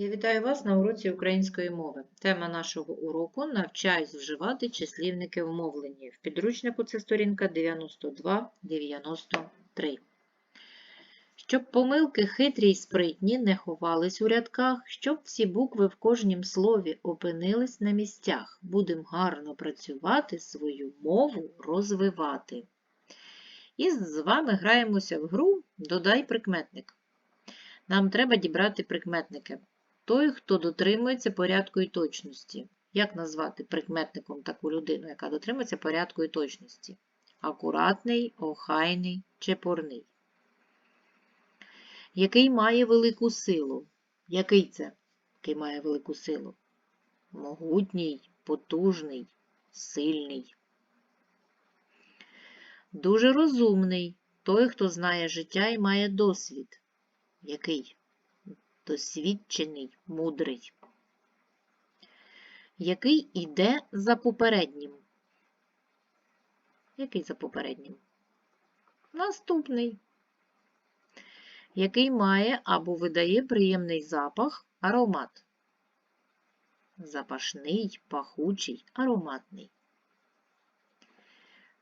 Я вітаю вас на уроці української мови. Тема нашого уроку навчаюсь вживати числівники в мовленні. В підручнику це сторінка 92-93. Щоб помилки хитрі й спритні не ховались у рядках, щоб всі букви в кожнім слові опинились на місцях. Будемо гарно працювати, свою мову розвивати. І з вами граємося в гру Додай прикметник. Нам треба дібрати прикметники. Той, хто дотримується порядку і точності. Як назвати прикметником таку людину, яка дотримується порядку і точності? Акуратний, охайний, чепурний. Який має велику силу? Який це? Який має велику силу? Могутній, потужний, сильний. Дуже розумний. Той, хто знає життя і має досвід. Який? Досвідчений, мудрий. Який іде за попереднім? Який за попереднім? Наступний. Який має або видає приємний запах, аромат. Запашний, пахучий, ароматний.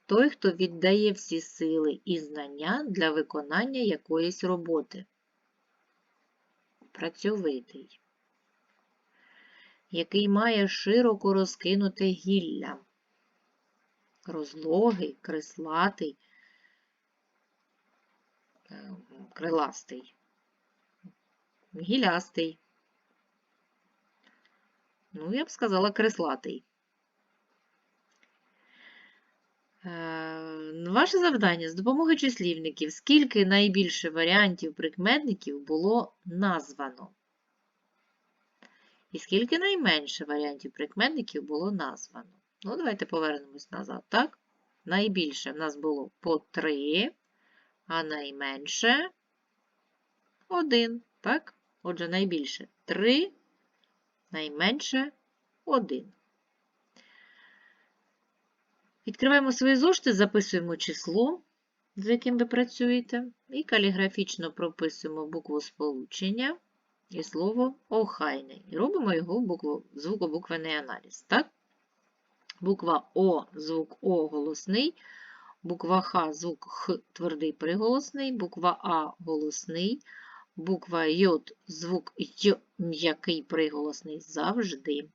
Той, хто віддає всі сили і знання для виконання якоїсь роботи працьовитий, який має широко розкинуте гілля, розлогий, креслатий, е, криластий, гілястий. Ну, я б сказала, креслатий. Ваше завдання з допомогою числівників, скільки найбільше варіантів прикметників було названо? І скільки найменше варіантів прикметників було названо? Ну, давайте повернемось назад, так? Найбільше в нас було по 3, а найменше 1, так? Отже, найбільше 3, найменше 1. Відкриваємо свої зошити, записуємо число, з яким ви працюєте, і каліграфічно прописуємо букву сполучення і слово охайне. І робимо його букву, звукобуквений аналіз. Так? Буква О, звук О голосний, буква Х, звук Х твердий приголосний, буква А голосний, буква Й, звук Й м'який приголосний завжди.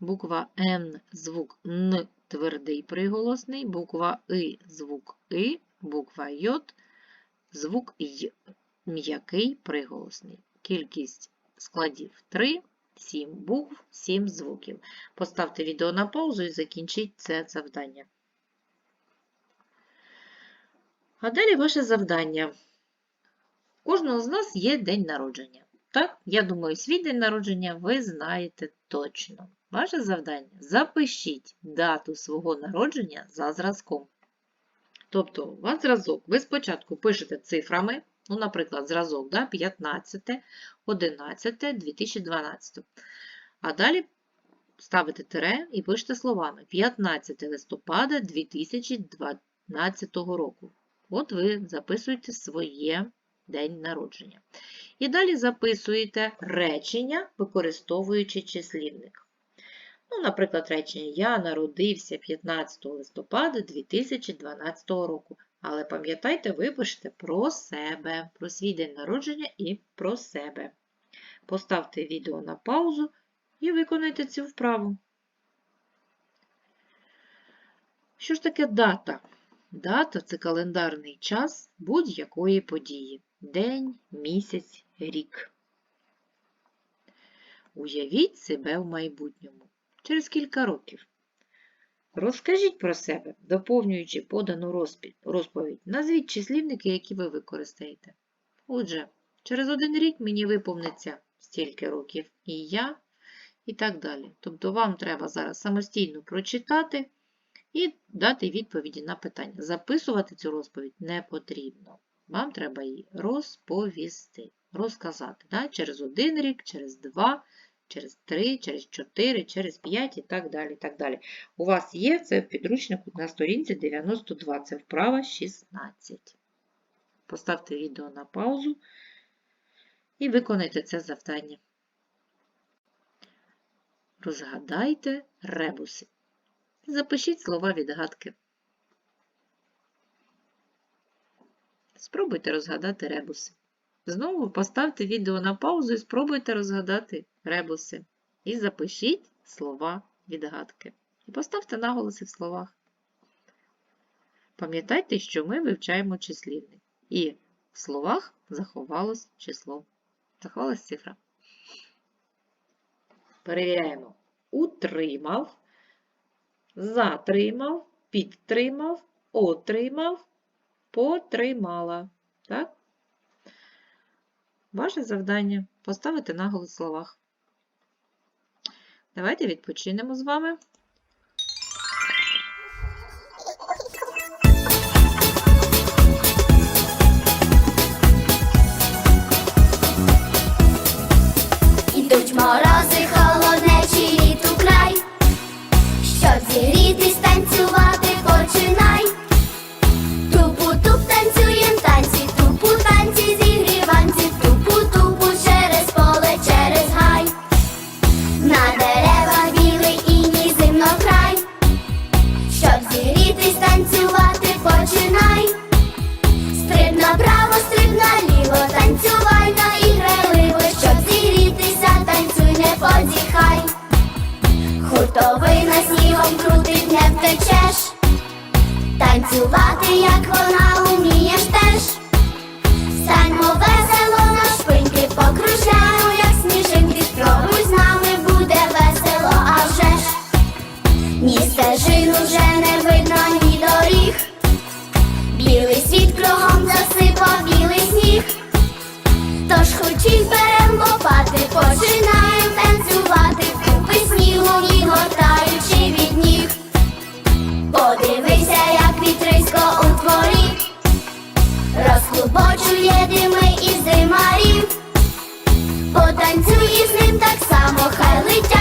Буква Н, звук Н твердий приголосний, буква И, звук И, буква Й, звук Й, м'який приголосний. Кількість складів 3, 7 букв, 7 звуків. Поставте відео на паузу і закінчіть це завдання. А далі ваше завдання. У кожного з нас є день народження. Так, я думаю, свій день народження ви знаєте точно. Ваше завдання запишіть дату свого народження за зразком. Тобто, у вас зразок, ви спочатку пишете цифрами, ну, наприклад, зразок да, 15, 11, 2012. А далі ставите тире і пишете словами 15 листопада 2012 року. От ви записуєте своє день народження. І далі записуєте речення, використовуючи числівник. Ну, Наприклад, речення Я народився 15 листопада 2012 року. Але пам'ятайте, ви пишете про себе, про свій день народження і про себе. Поставте відео на паузу і виконайте цю вправу. Що ж таке дата? Дата це календарний час будь-якої події. День, місяць, рік. Уявіть себе в майбутньому через кілька років. Розкажіть про себе, доповнюючи подану розповідь, назвіть числівники, які ви використаєте. Отже, через один рік мені виповниться стільки років і я, і так далі. Тобто вам треба зараз самостійно прочитати і дати відповіді на питання. Записувати цю розповідь не потрібно. Вам треба її розповісти, розказати да? через один рік, через два, через 3, через 4, через 5 і так далі. так далі. У вас є це в підручнику на сторінці 92, це вправа 16. Поставте відео на паузу і виконайте це завдання. Розгадайте ребуси. Запишіть слова відгадки. Спробуйте розгадати ребуси. Знову поставте відео на паузу і спробуйте розгадати ребуси. І запишіть слова відгадки. І поставте наголоси в словах. Пам'ятайте, що ми вивчаємо числівник. І в словах заховалось число. Заховалась цифра. Перевіряємо. Утримав, затримав, підтримав, отримав, потримала. Так? Ваше завдання поставити наголос в словах. Давайте відпочинемо з вами. дворі, розклубочує дими із димарів, потанцюй із ним так само хай летять.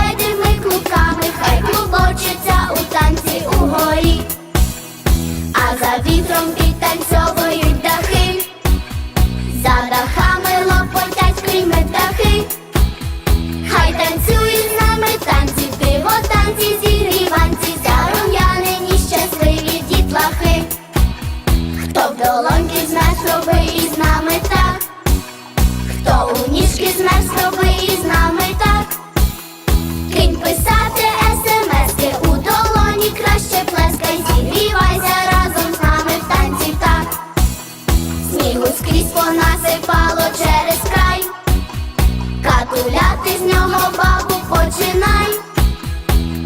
ти з нього бабу починай,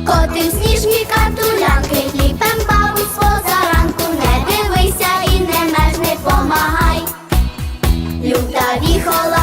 котим сніжні картулянки, хлібем бабу споза ранку, не дивися і не меж не помагай, люта віхола.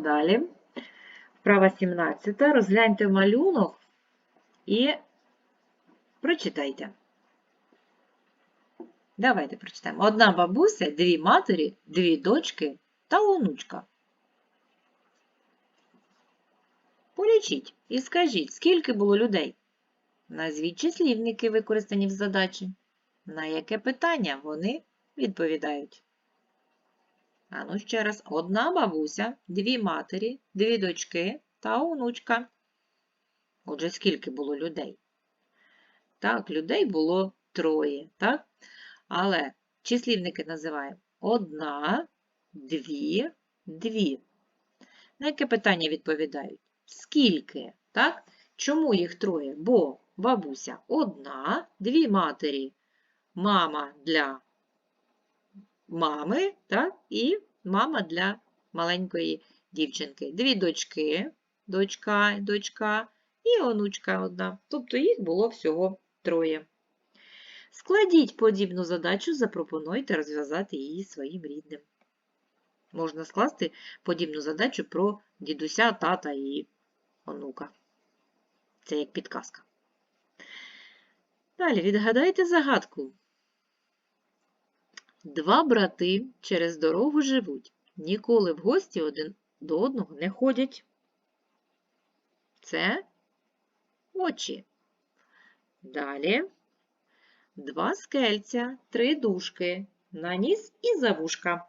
далі. Вправа 17. Розгляньте малюнок і прочитайте. Давайте прочитаємо. Одна бабуся, дві матері, дві дочки та онучка. Полічіть і скажіть, скільки було людей. Назвіть числівники, використані в задачі. На яке питання вони відповідають. А ну ще раз. Одна бабуся, дві матері, дві дочки та онучка. Отже, скільки було людей? Так, людей було троє, так? Але числівники називаємо одна, дві, дві. На яке питання відповідають? Скільки? Так? Чому їх троє? Бо бабуся одна, дві матері. Мама для мами, так? І мама для маленької дівчинки. Дві дочки, дочка, дочка і онучка одна. Тобто їх було всього троє. Складіть подібну задачу, запропонуйте розв'язати її своїм рідним. Можна скласти подібну задачу про дідуся, тата і онука. Це як підказка. Далі відгадайте загадку. Два брати через дорогу живуть, ніколи в гості один до одного не ходять. Це очі. Далі два скельця, три дужки, на ніс і за вушка.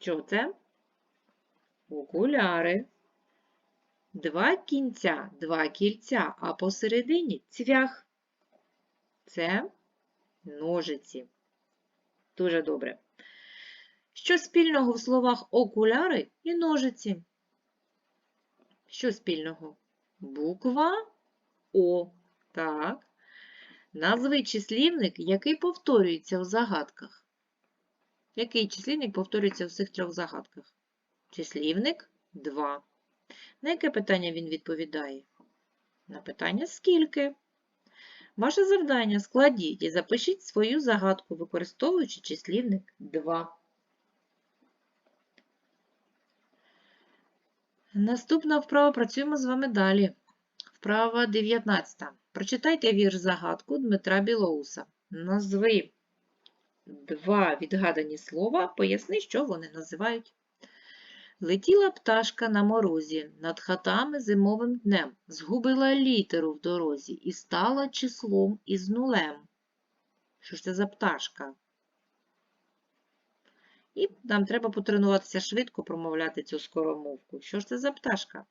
Що це? Окуляри. Два кінця, два кільця, а посередині цвях. Це ножиці. Дуже добре. Що спільного в словах окуляри і ножиці? Що спільного? Буква О. Так. Назви числівник, який повторюється в загадках. Який числівник повторюється в цих трьох загадках? Числівник 2. На яке питання він відповідає? На питання скільки? Ваше завдання складіть і запишіть свою загадку, використовуючи числівник 2. Наступна вправа працюємо з вами далі. Вправа 19. Прочитайте вірш загадку Дмитра Білоуса. Назви два відгадані слова, поясни, що вони називають. Летіла пташка на морозі над хатами зимовим днем, згубила літеру в дорозі і стала числом із нулем. Що ж це за пташка? І нам треба потренуватися швидко промовляти цю скоромовку. Що ж це за пташка?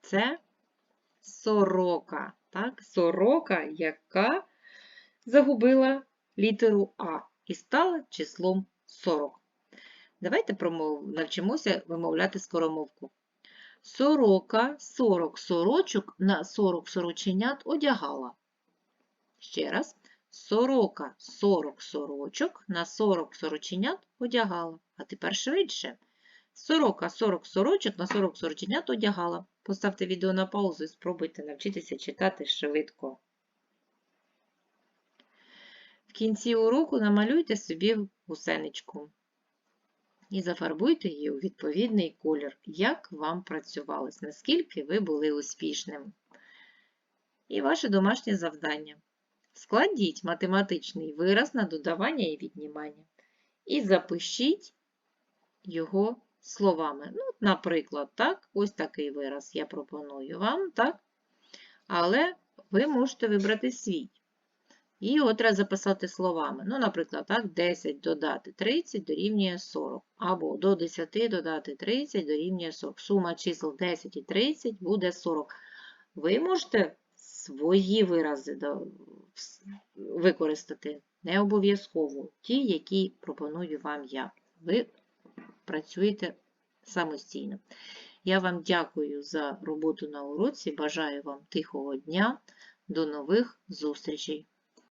Це сорока. Так? Сорока, яка загубила літеру А і стала числом 40. Давайте промов... навчимося вимовляти скоромовку. Сорока 40 сорочок на 40 сороченят одягала. Ще раз. Сорока 40 сорочок на 40 сороченят одягала. А тепер швидше. Сорока 40 сорочок на 40 сороченят одягала. Поставте відео на паузу і спробуйте навчитися читати швидко. В кінці уроку намалюйте собі гусеничку і зафарбуйте її у відповідний колір, як вам працювалось, наскільки ви були успішним. І ваше домашнє завдання. Складіть математичний вираз на додавання і віднімання. І запишіть його словами. Ну, наприклад, так, ось такий вираз я пропоную вам, так? Але ви можете вибрати свій. І його треба записати словами. Ну, наприклад, так, 10 додати 30 дорівнює 40. Або до 10 додати 30 дорівнює 40. Сума чисел 10 і 30 буде 40. Ви можете свої вирази використати, не обов'язково ті, які пропоную вам я. Ви працюєте самостійно. Я вам дякую за роботу на уроці. Бажаю вам тихого дня. До нових зустрічей!